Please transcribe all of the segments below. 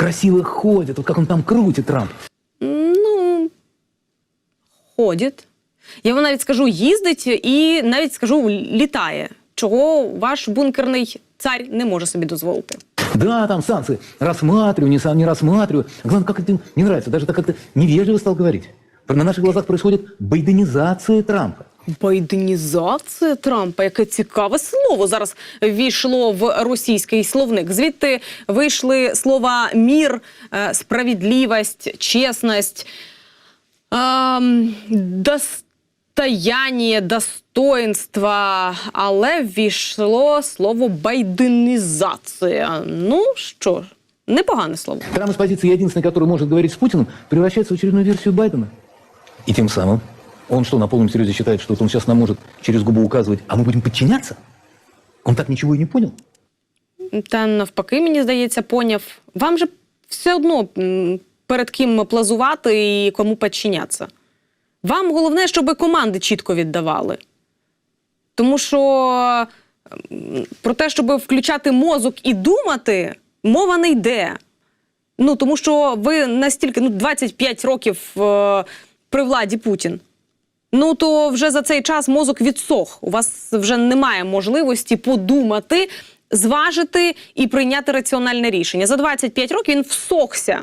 красиво ходит, вот как он там крутит Трамп. Ну, ходить. Я вам навіть скажу, їздить і навіть скажу, літає. Чого ваш бункерний цар не може собі дозволити. Да, там санкции. Рассматриваю, не, сам не рассматриваю. Главное, как это не нравится. Даже так как-то невежливо стал говорить На наших глазах происходит байденизация Трампа. Байденізація Трампа, яке цікаве слово зараз війшло в російський словник. Звідти вийшли слова мір, е, справедливість, чесність, ем, достояння, достоинство, але ввійшло слово байденізація. Ну що ж, непогане слово. Трамп из позиции единственный, который может говорить с Путиным, превращается в очередную версию Байдена. И тем самым он что, на полном серьезе считает, что вот он сейчас нам может через губу указывать, а мы будем подчиняться? Он так ничего и не понял. Та навпаки, мені здається, поняв. Вам же все одно м, перед ким плазувати і кому підчинятися. Вам головне, щоб команди чітко віддавали. Тому що м, про те, щоб включати мозок і думати, мова не йде. Ну, тому що ви настільки, ну, 25 років е, при владі Путін. Ну то вже за цей час мозок відсох. У вас вже немає можливості подумати, зважити і прийняти раціональне рішення. За 25 років він всохся.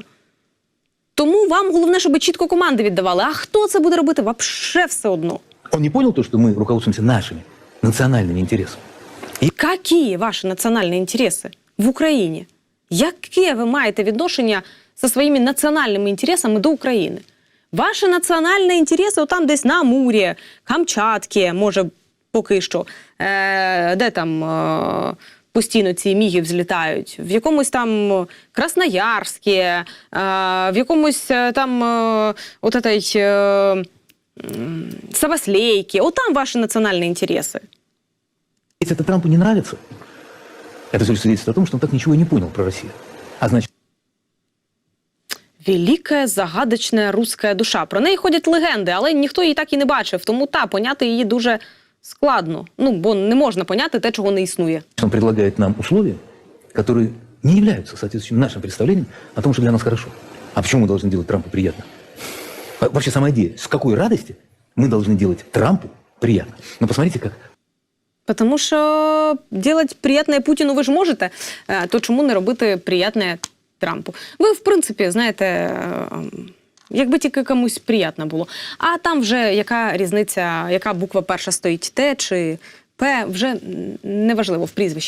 Тому вам головне, щоб чітко команди віддавали. А хто це буде робити? Вообще все одно. Он не понял то, что мы руководствуемся нашими национальными интересами. Які ваші національні інтереси в Україні? Яке ви маєте відношення зі своїми національними інтересами до України? Ваші національні інтереси там десь на Амурі, Камчатці, може, поки що. Е, де там е, постійно ці міги взлітають? В якомусь там Красноярське, е, в якомусь е, там е, от этой, е, м, Саваслейке. От там ваші національні інтереси. Если это Трампу не нравится, это все свидетельствует о том, что он так ничего и не понял про Россию. А значит, Велика загадочна руська душа. Про неї ходять легенди, але ніхто її так і не бачив. Тому та поняти її дуже складно. Ну бо не можна поняти те, чого не існує. он предлагает нам условия, которые не являются соответствующими нашим представлениям о том, что для нас хорошо. А почему мы должны делать Трампу приятно? Во- Вообще сама идея, с какой радости мы должны делать Трампу приятно. Но посмотрите, как Тому що делать приятне Путіну ви ж можете, е, то чому не робити приятне Трампу? Ви, в принципі, знаєте, е, якби тільки комусь приємно було. А там вже яка різниця, яка буква перша стоїть Т чи П, вже неважливо в прізвищі.